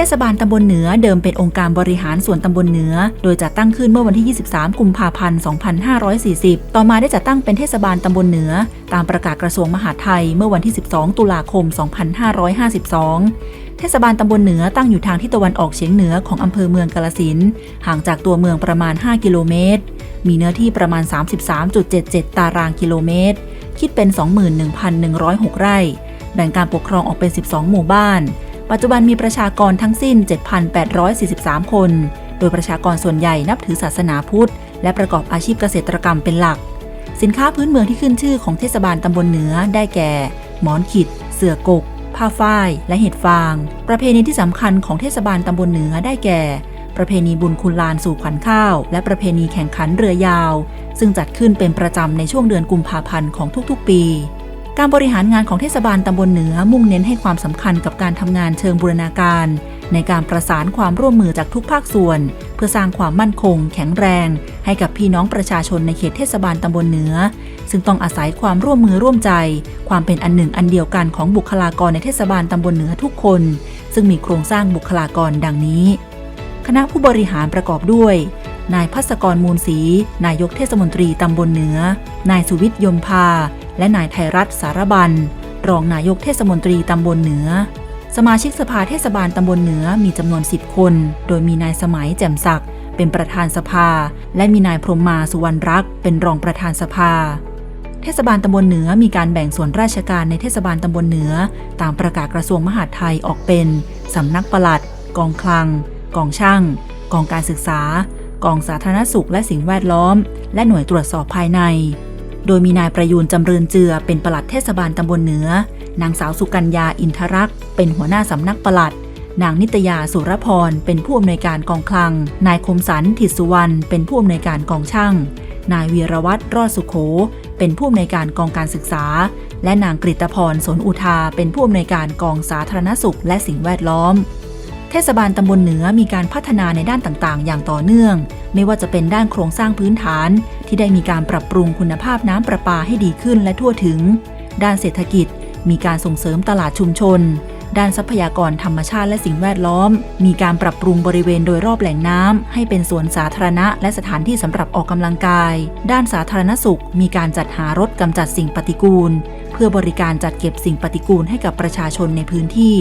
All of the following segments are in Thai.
ทศบาลตำบลเหนือเดิมเป็นองค์การบริหารส่วนตำบลเหนือ โดยจัดตั้งขึ้นเมื่อวันที่ 23 กุมภาพันธ์ 2540 ต่อมาได้จัดตั้งเป็นเทศบาลตำบลเหนือ ตามประกาศกระทรวงมหาดไทยเมื่อวันที่ 12 ตุลาคม 2552 เทศบาลตำบลเหนือตั้งอยู่ทางทิศตะวันออกเฉียงเหนือของอำเภอเมืองกาลสินห่างจากตัวเมืองประมาณ 5 กิโลเมตร มีเนื้อที่ประมาณ 33.77 ตารางกิโลเมตร คิดเป็น 21,106 ไร่ แบ่งการปกครองออกเป็น 12 หมู่บ้าน ปัจจุบันมีประชากรทั้งสิ้น 7,843 คน โดยประชากรส่วนใหญ่นับถือศาสนาพุทธ และประกอบอาชีพเกษตรกรรมเป็นหลัก สินค้าพื้นเมืองที่ขึ้นชื่อของเทศบาลตำบลเหนือได้แก่ หมอนขิด เสือกก ผ้าฝ้าย และเห็ดฟาง ประเพณีที่สำคัญของเทศบาลตำบลเหนือได้แก่ ประเพณีบุญคุณลานสู่ขวัญข้าว และประเพณีแข่งขันเรือยาว ซึ่งจัดขึ้นเป็นประจำในช่วงเดือนกุมภาพันธ์ของทุกๆ ปี การบริหารงานของเทศบาลตำบลเหนือมุ่งเน้นให้ความสำคัญกับการทำงานเชิงบูรณาการ ในการประสานความร่วมมือจากทุกภาคส่วน เพื่อสร้างความมั่นคง แข็งแรง ให้กับพี่น้องประชาชนในเขตเทศบาลตำบลเหนือ ซึ่งต้องอาศัยความร่วมมือร่วมใจ ความเป็นอันหนึ่งอันเดียวกันของบุคลากรในเทศบาลตำบลเหนือทุกคน ซึ่งมีโครงสร้างบุคลากรดังนี้ คณะผู้บริหารประกอบด้วยนายพัศกรมูลศรีนายกเทศมนตรีตำบลเหนือ นายสุวิทย์ยมพา และนายไทยรัฐสารบัน รองนายกเทศมนตรีตำบลเหนือ สมาชิกสภาเทศบาลตำบลเหนือมีจำนวน 10 คน โดยมีนายสมัยแจ่มศักดิ์เป็นประธานสภา และมีนายพรหมมาสุวรรณรักษ์เป็นรองประธานสภา เทศบาลตำบลเหนือมีการแบ่งส่วนราชการในเทศบาลตำบลเหนือ ตามประกาศกระทรวงมหาดไทยออกเป็นสำนักปลัด กองคลัง กองช่าง กองการศึกษากองสาธารณสุขและสิ่งแวดล้อม และหน่วยตรวจสอบภายใน โดยมีนายประยูนจำเริญเจือเป็นปลัดเทศบาลตำบลเหนือ นางสาวสุกัญญาอินทรักษ์เป็นหัวหน้าสำนักปลัด นางนิตยาสุรพร เป็นผู้อำนวยการกองคลัง นายคมสันทิสุวรรณเป็นผู้อำนวยการกองช่าง นายวีรวัตรรอดสุขโข เป็นผู้อำนวยการกองการศึกษา และนางกฤตพรสนอุทาเป็นผู้อำนวยการกองสาธารณสุข และสิ่งแวดล้อม เทศบาลตำบลเหนือมีการพัฒนาในด้านต่างๆ อย่างต่อเนื่อง ไม่ว่าจะเป็นด้านโครงสร้างพื้นฐาน ที่ได้มีการปรับปรุงคุณภาพน้ำประปาให้ดีขึ้นและทั่วถึง ด้านเศรษฐกิจ มีการส่งเสริมตลาดชุมชน ด้านทรัพยากรธรรมชาติและสิ่งแวดล้อม มีการปรับปรุงบริเวณโดยรอบแหล่งน้ำให้เป็นสวนสาธารณะ และสถานที่สำหรับออกกำลังกาย ด้านสาธารณสุข มีการจัดหารถกำจัดสิ่งปฏิกูล เพื่อบริการจัดเก็บสิ่งปฏิกูลให้กับประชาชนในพื้นที่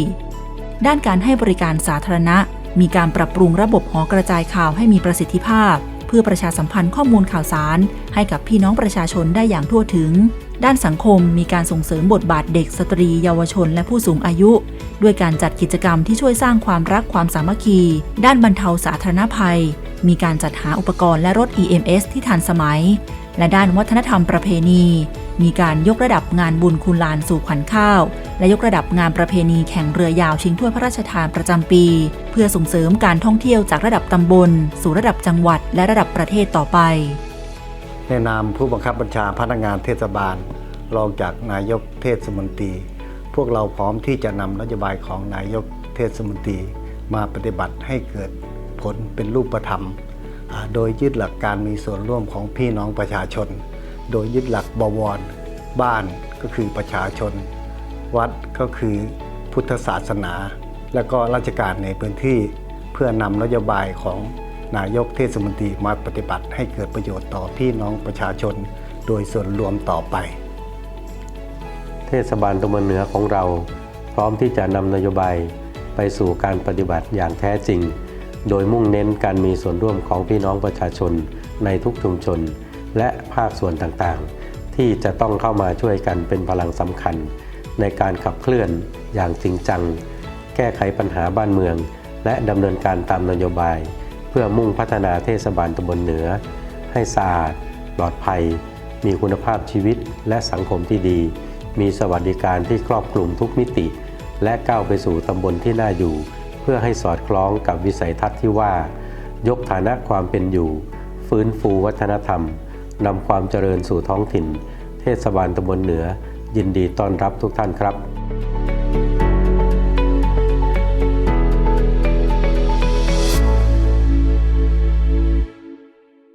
ด้านการให้บริการสาธารณะ มีการปรับปรุงระบบหอกระจายข่าวให้มีประสิทธิภาพ เพื่อประชาสัมพันธ์ข้อมูลข่าวสาร ให้กับพี่น้องประชาชนได้อย่างทั่วถึง ด้านสังคมมีการส่งเสริมบทบาทเด็กสตรี เยาวชน และผู้สูงอายุ ด้วยการจัดกิจกรรมที่ช่วยสร้างความรักความสามัคคี ด้านบรรเทาสาธารณภัย มีการจัดหาอุปกรณ์และรถ EMS ที่ทันสมัย และด้านวัฒนธรรมประเพณี มีการยกระดับงานบุญคุณลานสู่ขวัญข้าว และยกระดับงานประเพณีแข่งเรือยาวชิงถ้วยพระราชทานประจำปี เพื่อส่งเสริมการท่องเที่ยวจากระดับตำบล สู่ระดับจังหวัดและระดับประเทศต่อไป ในนามผู้บังคับบัญชาพนักงานเทศบาล รองจากนายกเทศมนตรี พวกเราพร้อมที่จะนำนโยบายของนายกเทศมนตรี มาปฏิบัติให้เกิดผลเป็นรูปธรรม โดยยึดหลักการมีส่วนร่วมของพี่น้องประชาชน โดยยึดหลักบวร บ้านก็คือประชาชน วัดก็คือพุทธศาสนา และก็ราชการในพื้นที่เพื่อนำนโยบายของนายกเทศมนตรีมาปฏิบัติให้เกิดประโยชน์ต่อพี่น้องประชาชน โดยส่วนรวมต่อไป เทศบาลตำบลเหนือของเราพร้อมที่จะนำนโยบายไปสู่การปฏิบัติอย่างแท้จริง โดยมุ่งเน้นการมีส่วนร่วมของพี่น้องประชาชนในทุกชุมชน และภาคส่วนต่างๆ ที่จะต้องเข้ามาช่วยกันเป็นพลังสำคัญ ในการขับเคลื่อนอย่างจริงจัง แก้ไขปัญหาบ้านเมือง และดำเนินการตามนโยบาย เพื่อมุ่งพัฒนาเทศบาลตำบลเหนือ ให้สะอาดปลอดภัย มีคุณภาพชีวิตและสังคมที่ดี มีสวัสดิการที่ครอบคลุมทุกมิติ และก้าวไปสู่ตำบลที่น่าอยู่ เพื่อให้สอดคล้องกับวิสัยทัศน์ที่ว่า ยกฐานะความเป็นอยู่ ฟื้นฟูวัฒนธรรมนำความเจริญสู่ท้องถิ่น เทศบาลตำบลเหนือ ยินดีต้อนรับทุกท่านครับ